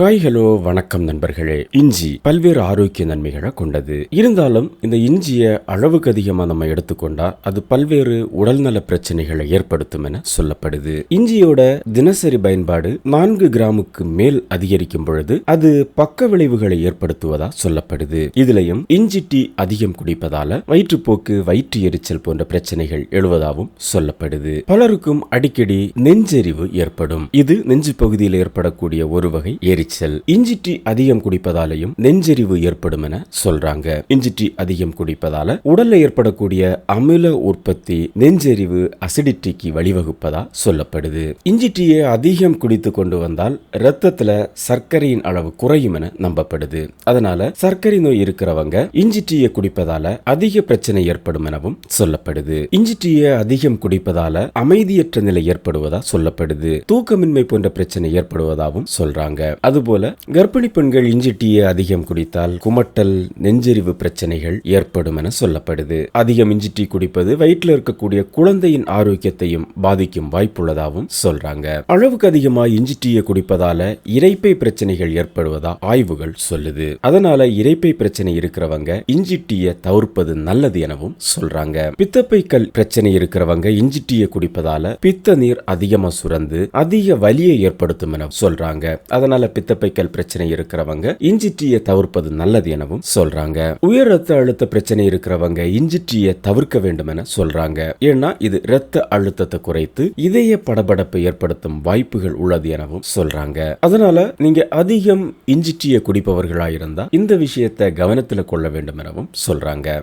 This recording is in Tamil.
ஹாய் ஹலோ வணக்கம் நண்பர்களே. இஞ்சி பல்வேறு ஆரோக்கிய நன்மைகளை கொண்டது. இருந்தாலும் இந்த இஞ்சியை அளவுக்கு அதிகமாக நம்ம எடுத்துக்கொண்டா அது பல்வேறு உடல்நல பிரச்சனைகளை ஏற்படுத்தும் என சொல்லப்படுது. இஞ்சியோட தினசரி பயன்பாடு நான்கு கிராமுக்கு மேல் அதிகரிக்கும் பொழுது அது பக்க விளைவுகளை ஏற்படுத்துவதா சொல்லப்படுது. இதுலயும் இஞ்சி டீ அதிகம் குடிப்பதால வயிற்றுப்போக்கு வயிற்று எரிச்சல் போன்ற பிரச்சனைகள் எழுவதாகவும் சொல்லப்படுது. பலருக்கும் அடிக்கடி நெஞ்செறிவு ஏற்படும். இது நெஞ்சு பகுதியில் ஏற்படக்கூடிய ஒரு வகை எரிச்சல். இஞ்சி டீ அதிகம் குடிப்பதாலையும் நெஞ்செறிவு ஏற்படும் என சொல்றாங்க. இஞ்சி டீ அதிகம் குடிப்பதால உடல்ல ஏற்படக்கூடிய அமில உற்பத்தி நெஞ்செறிவு அசிடிட்டிக்கு வழிவகுப்பதா சொல்லப்படுது. இஞ்சி டீயை அதிகம் குடித்து கொண்டு வந்தால் ரத்தத்துல சர்க்கரையின் அளவு குறையும் என நம்பப்படுது. அதனால சர்க்கரை நோய் இருக்கிறவங்க இஞ்சி டீயை குடிப்பதால அதிக பிரச்சனை ஏற்படும் எனவும் சொல்லப்படுது. இஞ்சி டீயை அதிகம் குடிப்பதால அமைதியற்ற நிலை ஏற்படுவதா சொல்லப்படுது. தூக்கமின்மை போன்ற பிரச்சனை ஏற்படுவதாகவும் சொல்றாங்க. அதுபோல கர்ப்பிணி பெண்கள் இஞ்சி டீயை அதிகம் குடித்தால் குமட்டல் நெஞ்செறிவு பிரச்சனைகள் ஏற்படும் என சொல்லப்படுது. அதிகம் இஞ்சி டீ குடிப்பது வயிற்றில் இருக்கக்கூடிய குழந்தையின் ஆரோக்கியத்தையும் பாதிக்கும் வாய்ப்புள்ளதாகவும் சொல்றாங்க. அளவுக்கு அதிகமா இஞ்சி டீயை குடிப்பதால இரைப்பை பிரச்சனைகள் ஏற்படுவதா ஆய்வுகள் சொல்லுது. அதனால இரைப்பை பிரச்சனை இருக்கிறவங்க இஞ்சி டீயை தவிர்ப்பது நல்லது எனவும் சொல்றாங்க. பித்தப்பை கல் பிரச்சனை இருக்கிறவங்க இஞ்சி டீயை குடிப்பதால பித்த நீர் அதிகமா சுரந்து அதிக வலியை ஏற்படுத்தும் என சொல்றாங்க. அதனால பித்தப்பைக்கல் பிரச்சனை இருக்கிறவங்க இஞ்சி டீயை தவிர்ப்பது நல்லது எனவும் சொல்றாங்க. உயர் ரத்த அழுத்த பிரச்சனை இருக்கிறவங்க இஞ்சி டீயை தவிர்க்க வேண்டும் என சொல்றாங்க. ஏன்னா இது இரத்த அழுத்தத்தை குறைத்து இதய படபடப்பை ஏற்படுத்தும் வாய்ப்புகள் உள்ளது எனவும் சொல்றாங்க. அதனால நீங்க அதிகம் இஞ்சி டீயை குடிப்பவர்களாயிருந்தா இந்த விஷயத்தை கவனத்தில் கொள்ள வேண்டும் எனவும் சொல்றாங்க.